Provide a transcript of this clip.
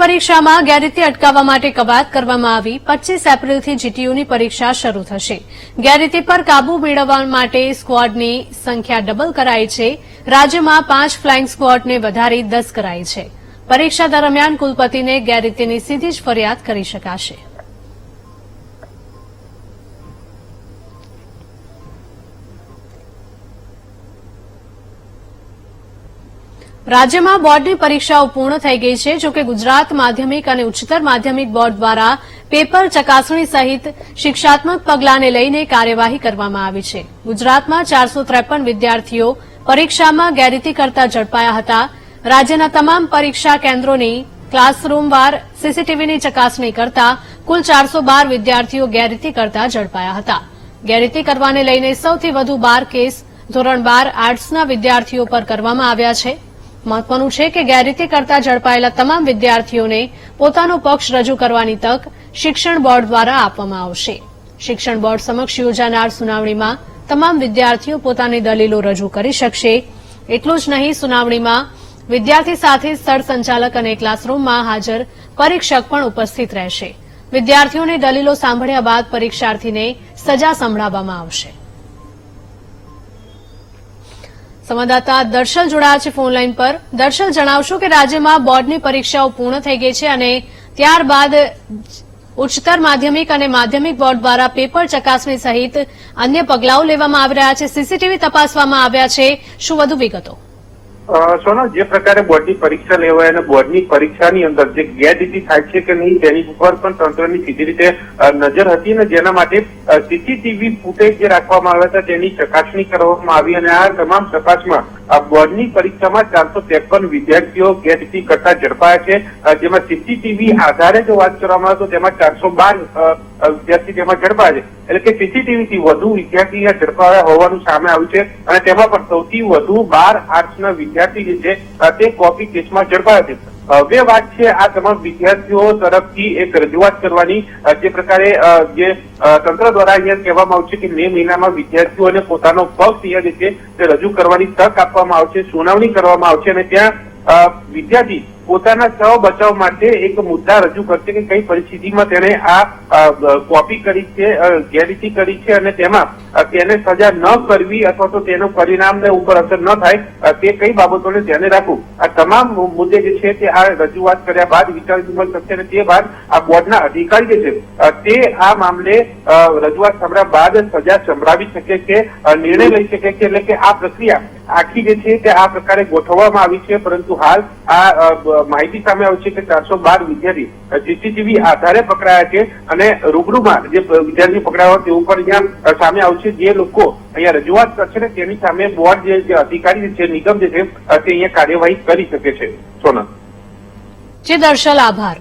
પરીક્ષામાં ગેરરીતિ અટકાવવા માટે કવાયત કરવામાં આવી. પચ્ચીસ એપ્રિલથી જીટીયુની પરીક્ષા શરૂ થશે. ગેરરીતિ પર કાબુ મેળવવા માટે સ્ક્વોડની સંખ્યા ડબલ કરાઈ છે. રાજ્યમાં પાંચ ફ્લાઇંગ સ્ક્વોડને વધારી દસ કરાઈ છે. પરીક્ષા દરમિયાન કુલપતિને ગેરરીતિની સીધી જ ફરિયાદ કરી શકાશે. રાજ્યમાં બોર્ડની પરીક્ષાઓ પૂર્ણ થઈ ગઈ છે જોકે ગુજરાત માધ્યમિક અને ઉચ્ચતર માધ્યમિક બોર્ડ દ્વારા પેપર ચકાસણી સહિત શિક્ષાત્મક પગલાંને લઈને કાર્યવાહી કરવામાં આવી છે. ગુજરાતમાં ચારસો વિદ્યાર્થીઓ પરીક્ષામાં ગેરરીતિ કરતા ઝડપાયા હતા. રાજ્યના તમામ પરીક્ષા કેન્દ્રોની ક્લાસરૂમવાર સીસીટીવીની ચકાસણી કરતા કુલ ચારસો વિદ્યાર્થીઓ ગેરરીતિ કરતા ઝડપાયા હતા. ગેરરીતિ કરવાને લઈને સૌથી વધુ બાર કેસ ધોરણ બાર આર્ટ્સના વિદ્યાર્થીઓ પર કરવામાં આવ્યા છે. મહત્વનું છે કે ગેરરીતિ કરતા ઝડપાયેલા તમામ વિદ્યાર્થીઓને પોતાનો પક્ષ રજૂ કરવાની તક શિક્ષણ બોર્ડ દ્વારા આપવામાં આવશે. શિક્ષણ બોર્ડ સમક્ષ યોજાનાર સુનાવણીમાં તમામ વિદ્યાર્થીઓ પોતાની દલીલો રજૂ કરી શકશે. એટલું જ નહીં, સુનાવણીમાં વિદ્યાર્થી સાથે સ્થળ સંચાલક અને ક્લાસરૂમમાં હાજર પરીક્ષક પણ ઉપસ્થિત રહેશે. વિદ્યાર્થીઓની દલીલો સાંભળ્યા બાદ પરીક્ષાર્થીને સજા સંભળાવવામાં આવશે. સંવાદદાતા દર્શલ જોડાયા છે ફોનલાઈન પર. દર્શલ, જણાવશો કે રાજ્યમાં બોર્ડની પરીક્ષાઓ પૂર્ણ થઈ ગઈ છે અને ત્યારબાદ ઉચ્ચતર માધ્યમિક અને માધ્યમિક બોર્ડ દ્વારા પેપર ચકાસણી સહિત અન્ય પગલાઓ લેવામાં આવી રહ્યા છે. સીસીટીવી તપાસવામાં આવ્યા છે. શું વધુ વિગતો? અ, સોનલ જે પ્રકારે બોર્ડની પરીક્ષા લેવાય અને બોર્ડની પરીક્ષાની અંદર જે ગેરરીતિ થાય છે કે નહીં તેની ઉપર પણ તંત્રની સીધી રીતે નજર હતી અને જેના માટે સીસીટીવી ફૂટેજ જે રાખવામાં આવ્યા હતા તેની ચકાસણી કરવામાં આવી અને આ તમામ તપાસમાં બોર્ડની પરીક્ષામાં ચારસો ત્રેપન વિદ્યાર્થીઓ ગેરરીતિ કરતા ઝડપાયા છે. જેમાં સીસીટીવી આધારે જો વાત કરવામાં આવે તો તેમાં ચારસો બાર વિદ્યાર્થી તેમાં ઝડપાયા છે. એટલે કે સીસીટીવી થી વધુ વિદ્યાર્થી ઝડપાયા હોવાનું સામે આવ્યું છે અને તેમાં પણ સૌથી વધુ બાર આર્ટ્સના વિદ્યાર્થી જે છે તે કોપી કેસમાં ઝડપાયા છે. હવે વાત છે આ તમામ વિદ્યાર્થીઓ તરફથી એક રજૂઆત કરવાની જે પ્રકારે જે તંત્ર દ્વારા અહીંયા કહેવામાં આવ્યું છે કે મે મહિનામાં વિદ્યાર્થીઓને પોતાનો પક્ષ અહીંયા જે છે તે રજૂ કરવાની તક આપવામાં આવશે, સુનાવણી કરવામાં આવશે અને ત્યાં વિદ્યાર્થી પોતાના સહ બચાવ માટે એક મુદ્દા રજૂ કરશે કે કઈ પરિસ્થિતિમાં તેણે આ કોપી કરી છે ગેરરીતિ કરી છે અને તેમાં તેને સજા ન કરવી અથવા તો તેનું પરિણામને ઉપર અસર ન થાય તે કઈ બાબતોને ધ્યાને રાખવું. આ તમામ મુદ્દે જે છે તે આ રજૂઆત કર્યા બાદ વિચાર વિમર્શ થશે અને તે બાદ આ બોર્ડના અધિકારી જે છે તે આ મામલે રજૂઆત સંભળ્યા બાદ સજા સંભળાવી શકે છે નિર્ણય લઈ શકે છે એટલે કે આ પ્રક્રિયા આખી જે છે તે આ પ્રકારે ગોઠવવામાં આવી છે, પરંતુ હાલ આ માહિતી સામે આવશે કે ચારસો બાર વિદ્યાર્થી સીસીટીવી આધારે પકડાયા છે અને રૂબરૂમાં જે વિદ્યાર્થી પકડાયા તેવું પણ અહીંયા સામે આવશે જે લોકો અહીંયા રજૂઆત કરશે ને તેની સામે બોર્ડ જે અધિકારી છે, નિગમ જે છે તે અહીંયા કાર્યવાહી કરી શકે છે. સોનલ. જે દર્શલ આભાર.